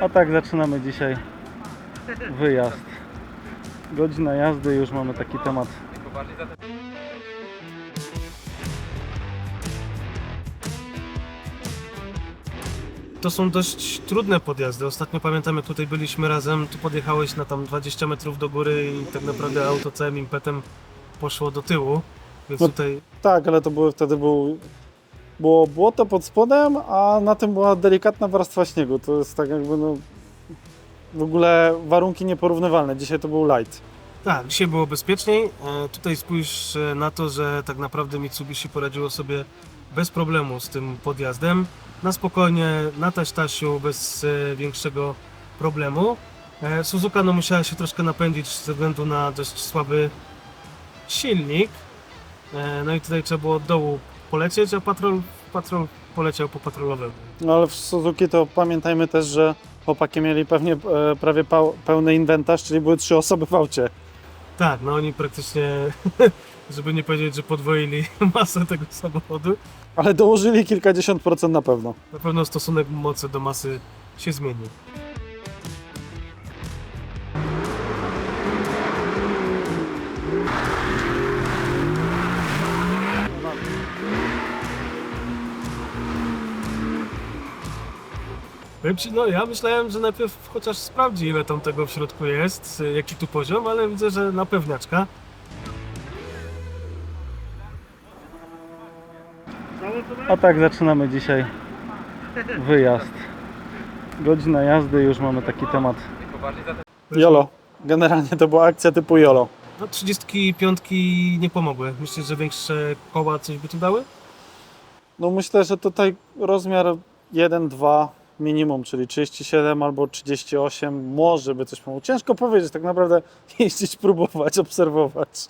A tak zaczynamy dzisiaj wyjazd. Godzina jazdy, już mamy taki temat. To są dość trudne podjazdy. Ostatnio pamiętam, jak tutaj byliśmy razem, tu podjechałeś na tam 20 metrów do góry i tak naprawdę auto całym impetem poszło do tyłu. Więc No- tutaj Tak, ale to były, wtedy był, było błoto pod spodem, a na tym była delikatna warstwa śniegu. To jest tak jakby no, w ogóle warunki nieporównywalne. Dzisiaj to był light. tak, dzisiaj było bezpieczniej. E, Tutaj spójrz e, na to, że tak naprawdę Mitsubishi poradziło sobie bez problemu z tym podjazdem. Na spokojnie, na taś-tasiu, bez e, większego problemu. Suzuka no, musiała się troszkę napędzić ze względu na dość słaby silnik. No i tutaj trzeba było od dołu polecieć, a patrol, patrol poleciał po patrolowym. No ale w Suzuki to pamiętajmy też, że chłopaki mieli pewnie e, prawie pał, pełny inwentarz, czyli były trzy osoby w aucie. Tak, no oni praktycznie, żeby nie powiedzieć, że podwoili masę tego samochodu. Ale dołożyli kilkadziesiąt procent na pewno. Na pewno stosunek mocy do masy się zmieni. No ja myślałem, że najpierw chociaż sprawdzi ile tam tego w środku jest, jaki tu poziom, ale widzę, że na pewniaczka. A tak zaczynamy dzisiaj wyjazd. Godzina jazdy, już mamy taki temat. Jolo. Generalnie to była akcja typu Jolo. No 35 nie pomogły. Myślisz, że większe koła coś by tu dały? No myślę, że tutaj rozmiar 1-2 minimum, czyli 37 albo 38 może by coś pomogło. Ciężko powiedzieć, tak naprawdę jeździć, próbować, obserwować.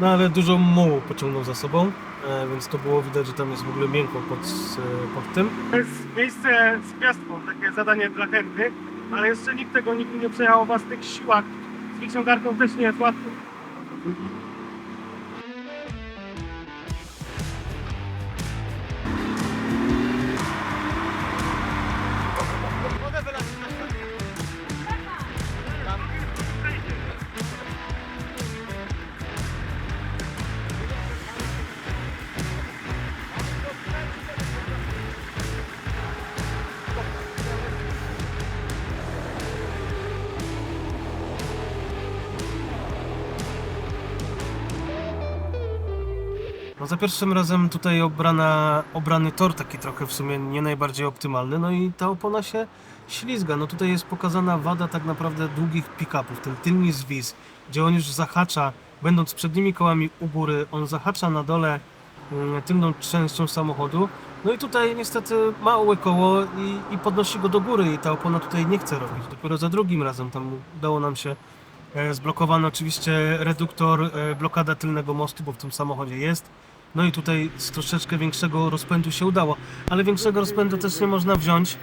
No ale dużo mułu pociągnął za sobą, e, więc to było widać, że tam jest w ogóle miękko pod, e, pod tym. To jest miejsce z piastką, takie zadanie dla chętnych, ale jeszcze nikt tego nigdy nie przejechał was tych siłach. Z wyciągarką też nie jest łatwo. Za pierwszym razem tutaj obrana, obrany tor taki trochę w sumie nie najbardziej optymalny, no i ta opona się ślizga. No tutaj jest pokazana wada tak naprawdę długich pick-upów, ten tylny zwis, gdzie on już zahacza, będąc przednimi kołami u góry, on zahacza na dole mm, tylną częścią samochodu. No i tutaj niestety małe koło i, i podnosi go do góry i ta opona tutaj nie chce robić. Dopiero za drugim razem tam udało nam się e, zblokowano oczywiście reduktor, e, blokada tylnego mostu, bo w tym samochodzie jest. No i tutaj z troszeczkę większego rozpędu się udało, ale większego rozpędu też nie można wziąć,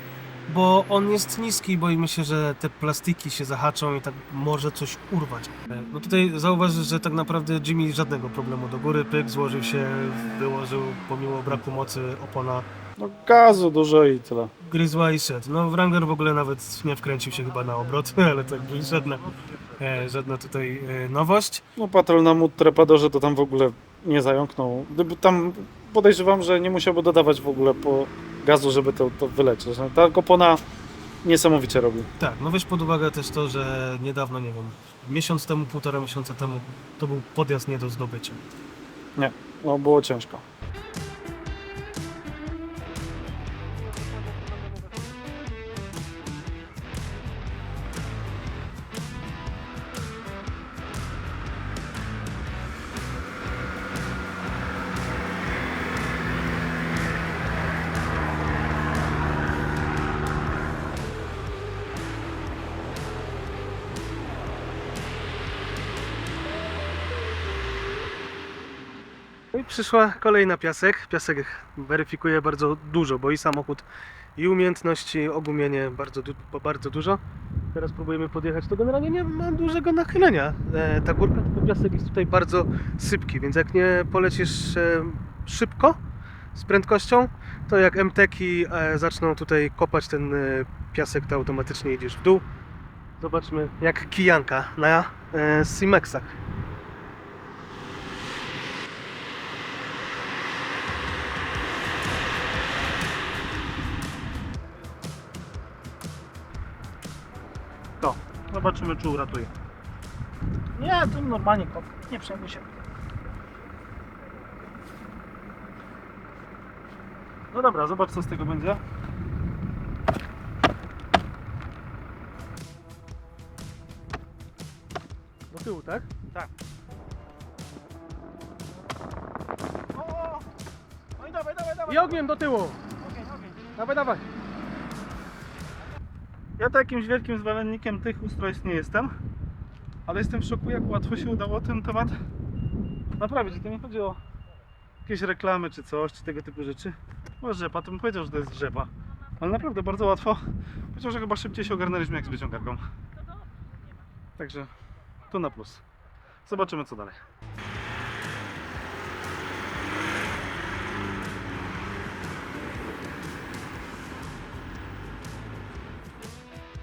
bo on jest niski i boimy się, że te plastiki się zahaczą i tak może coś urwać. No tutaj zauważysz, że tak naprawdę Jimmy żadnego problemu do góry, pyk, złożył się, wyłożył pomimo braku mocy opona No gazu dużo i tyle. gryzła i szedł. No Wrangler w ogóle nawet nie wkręcił się chyba na obrot, ale tak żadna, e, żadna tutaj e, nowość. No patrol na trepadorze to tam w ogóle nie zająknął. Gdyby tam podejrzewam, że nie musiałby dodawać w ogóle po gazu, żeby to, to wylecieć. No, Ta opona niesamowicie robi. Tak, no weź pod uwagę też to, że niedawno, nie wiem, miesiąc temu, półtora miesiąca temu, to był podjazd nie do zdobycia. Nie, no było ciężko. No i przyszła kolej na piasek. Piasek weryfikuje bardzo dużo, bo i samochód, i umiejętności, ogumienie bardzo, bardzo dużo. Teraz próbujemy podjechać, to generalnie nie ma dużego nachylenia. E, ta górka, tylko piasek jest tutaj bardzo sypki, więc jak nie polecisz e, szybko, z prędkością, to jak MTeki e, zaczną tutaj kopać ten e, piasek, to automatycznie idziesz w dół. Zobaczmy jak kijanka na e, Simexach. Zobaczymy czy uratuje. Nie, tu normalnie kop. Nie przejmuj się. No dobra, zobacz co z tego będzie. Do tyłu, tak? Tak. O! No i dawaj, dawaj, dawaj. I ogniem do tyłu! Ogień, ogień. Dawaj, dawaj! Ja to jakimś wielkim zwolennikiem tych ustrojstw nie jestem, ale jestem w szoku, jak łatwo się udało ten temat naprawić. I to nie chodzi o jakieś reklamy czy coś, czy tego typu rzeczy. Bo rzepa, to bym powiedział, że to jest rzepa. Ale naprawdę bardzo łatwo. Powiedział, że chyba szybciej się ogarnęliśmy jak z wyciągarką. Także to na plus. Zobaczymy co dalej.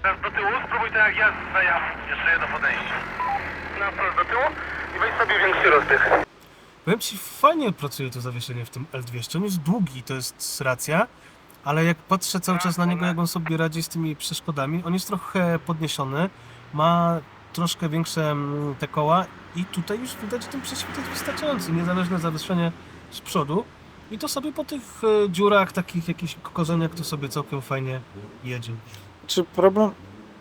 Teraz do tyłu, spróbuj to jak ja zajam jeszcze jedno podejście. Na wprost do tyłu i weź sobie większy rozdech. Powiem Ci, fajnie pracuje to zawieszenie w tym L200. On jest długi, to jest racja, ale jak patrzę cały czas na niego, jak on sobie radzi z tymi przeszkodami, on jest trochę podniesiony, ma troszkę większe mm, te koła i tutaj już widać ten prześwit jest wystarczający, niezależne zawieszenie z przodu. I to sobie po tych e, dziurach, takich jakichś korzeniach, to sobie całkiem fajnie jedzie. Czy problem,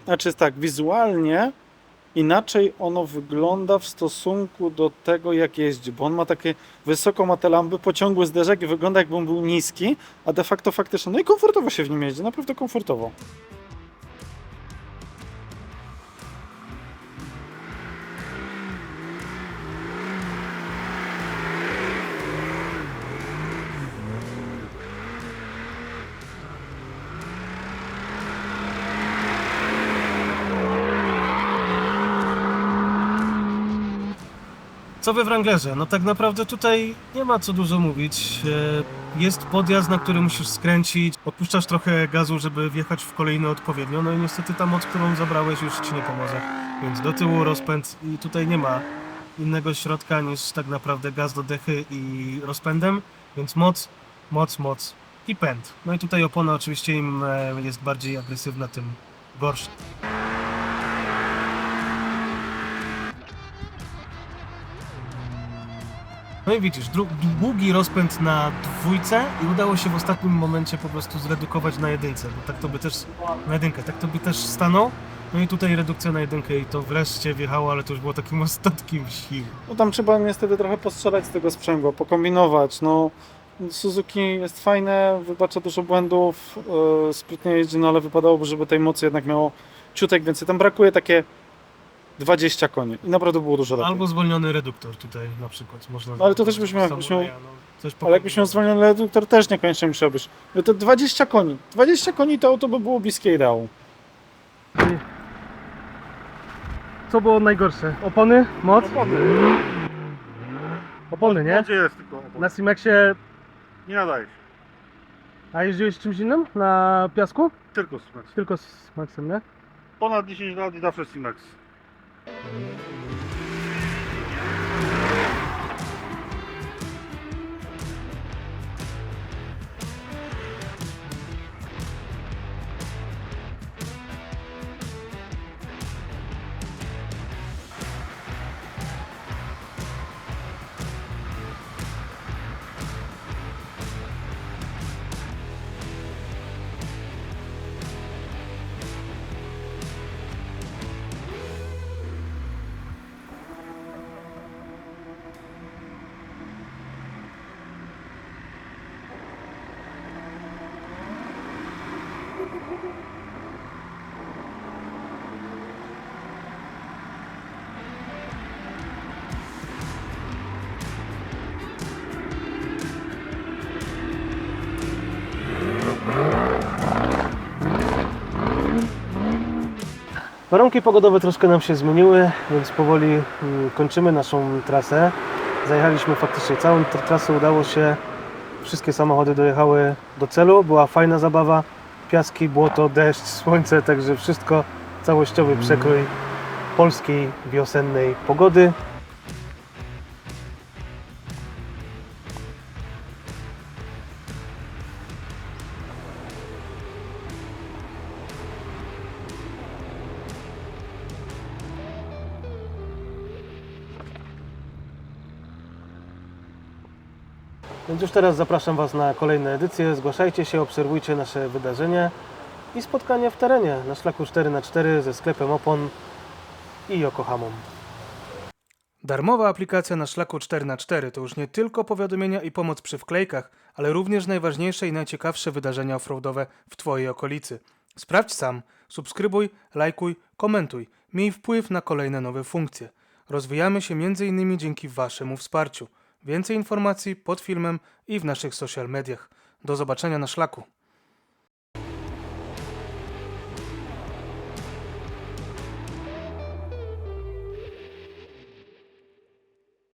znaczy jest tak, wizualnie inaczej ono wygląda w stosunku do tego, jak jeździ, bo on ma takie wysoko ma te pociągły zderzek i wygląda jakby on był niski, a de facto faktycznie, no i komfortowo się w nim jeździ, naprawdę komfortowo. Co we Wranglerze? No tak naprawdę tutaj nie ma co dużo mówić. E, Jest podjazd, na który musisz skręcić, odpuszczasz trochę gazu, żeby wjechać w kolejny odpowiednio, no i niestety ta moc, którą zabrałeś już Ci nie pomoże. Więc do tyłu rozpęd i tutaj nie ma innego środka niż tak naprawdę gaz do dechy i rozpędem, więc moc, moc, moc i pęd. No i tutaj opona oczywiście im e, jest bardziej agresywna, tym gorsza. No i widzisz, długi rozpęd na dwójce i udało się w ostatnim momencie po prostu zredukować na jedynce, bo tak to by też, na jedynkę, tak to by też stanął. No i tutaj redukcja na jedynkę i to wreszcie wjechało, ale to już było takim ostatkiem sił. No tam trzeba niestety trochę postrzelać z tego sprzęgła, pokombinować, no Suzuki jest fajne, wybacza dużo błędów, yy, sprytnie jeździ, no ale wypadałoby, żeby tej mocy jednak miało ciutek więcej. Tam brakuje takie 20 koni i naprawdę było dużo lepiej. Albo zwolniony reduktor tutaj na przykład można. No ale to też byś miał- byś miał- Samuraja, no, coś Ale jakbyś miał zwolniony reduktor, też niekoniecznie musiałbyś. No to 20 koni. 20 koni to auto by było bliskie ideału. Co było najgorsze? Opony? Moc? Opony, nie? Gdzie jest tylko Na Simexie, Nie nadaje się. a jeździłeś czymś innym? Na piasku? Tylko Simax. Tylko z Maxem, nie? Ponad 10 lat i zawsze Música Warunki pogodowe troszkę nam się zmieniły, więc powoli mm, kończymy naszą trasę. Zajechaliśmy faktycznie całą tr- trasę, udało się Wszystkie samochody dojechały do celu. Była fajna zabawa. Piaski, błoto, deszcz, słońce, także wszystko całościowy przekrój polskiej wiosennej pogody. Teraz zapraszam Was na kolejne edycje. Zgłaszajcie się, obserwujcie nasze wydarzenia i spotkania w terenie na szlaku 4x4 ze sklepem opon i Yokohamą. Darmowa aplikacja na szlaku 4x4 to już nie tylko powiadomienia i pomoc przy wklejkach, ale również najważniejsze i najciekawsze wydarzenia offroadowe w Twojej okolicy. Sprawdź sam, subskrybuj, lajkuj, komentuj, miej wpływ na kolejne nowe funkcje. Rozwijamy się m.in. dzięki Waszemu wsparciu. Więcej informacji pod filmem i w naszych social mediach. Do zobaczenia na szlaku.